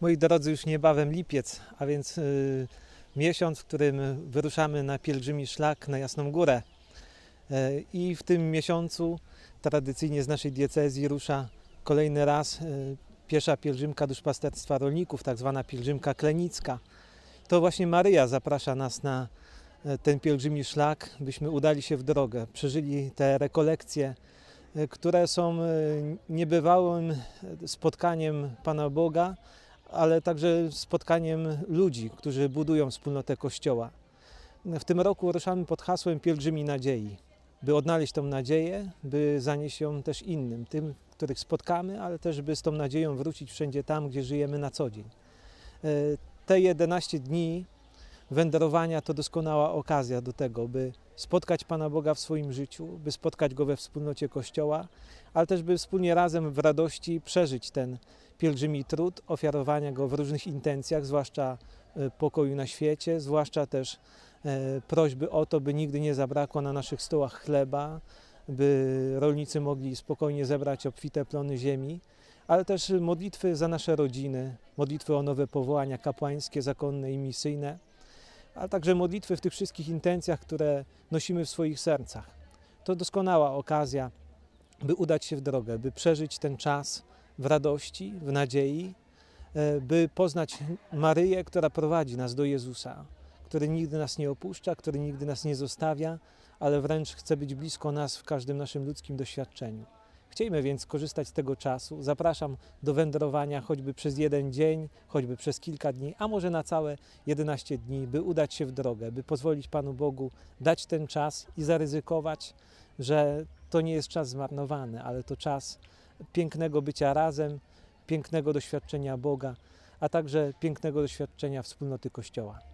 Moi drodzy, już niebawem lipiec, a więc y, miesiąc, w którym wyruszamy na pielgrzymi szlak na Jasną Górę. E, I w tym miesiącu tradycyjnie z naszej diecezji rusza kolejny raz y, piesza pielgrzymka duszpasterstwa rolników, tak zwana pielgrzymka klenicka. To właśnie Maryja zaprasza nas na e, ten pielgrzymi szlak, byśmy udali się w drogę, przeżyli te rekolekcje, które są niebywałym spotkaniem Pana Boga, ale także spotkaniem ludzi, którzy budują wspólnotę Kościoła. W tym roku ruszamy pod hasłem Pielgrzymi Nadziei, by odnaleźć tą nadzieję, by zanieść ją też innym, tym, których spotkamy, ale też by z tą nadzieją wrócić wszędzie tam, gdzie żyjemy na co dzień. E, Te 11 dni wędrowania to doskonała okazja do tego, by spotkać Pana Boga w swoim życiu, by spotkać Go we wspólnocie Kościoła, ale też by wspólnie razem w radości przeżyć ten pielgrzymi trud, ofiarowania Go w różnych intencjach, zwłaszcza e, pokoju na świecie, zwłaszcza też e, prośby o to, by nigdy nie zabrakło na naszych stołach chleba, by rolnicy mogli spokojnie zebrać obfite plony ziemi, ale też modlitwy za nasze rodziny, modlitwy o nowe powołania kapłańskie, zakonne i misyjne, ale także modlitwy w tych wszystkich intencjach, które nosimy w swoich sercach. To doskonała okazja, by udać się w drogę, by przeżyć ten czas w radości, w nadziei, e, by poznać Maryję, która prowadzi nas do Jezusa, który nigdy nas nie opuszcza, który nigdy nas nie zostawia, ale wręcz chce być blisko nas w każdym naszym ludzkim doświadczeniu. Chciejmy więc korzystać z tego czasu. Zapraszam do wędrowania choćby przez jeden dzień, choćby przez kilka dni, a może na całe 11 dni, by udać się w drogę, by pozwolić Panu Bogu dać ten czas i zaryzykować, że to nie jest czas zmarnowany, ale to czas pięknego bycia razem, pięknego doświadczenia Boga, a także pięknego doświadczenia wspólnoty Kościoła.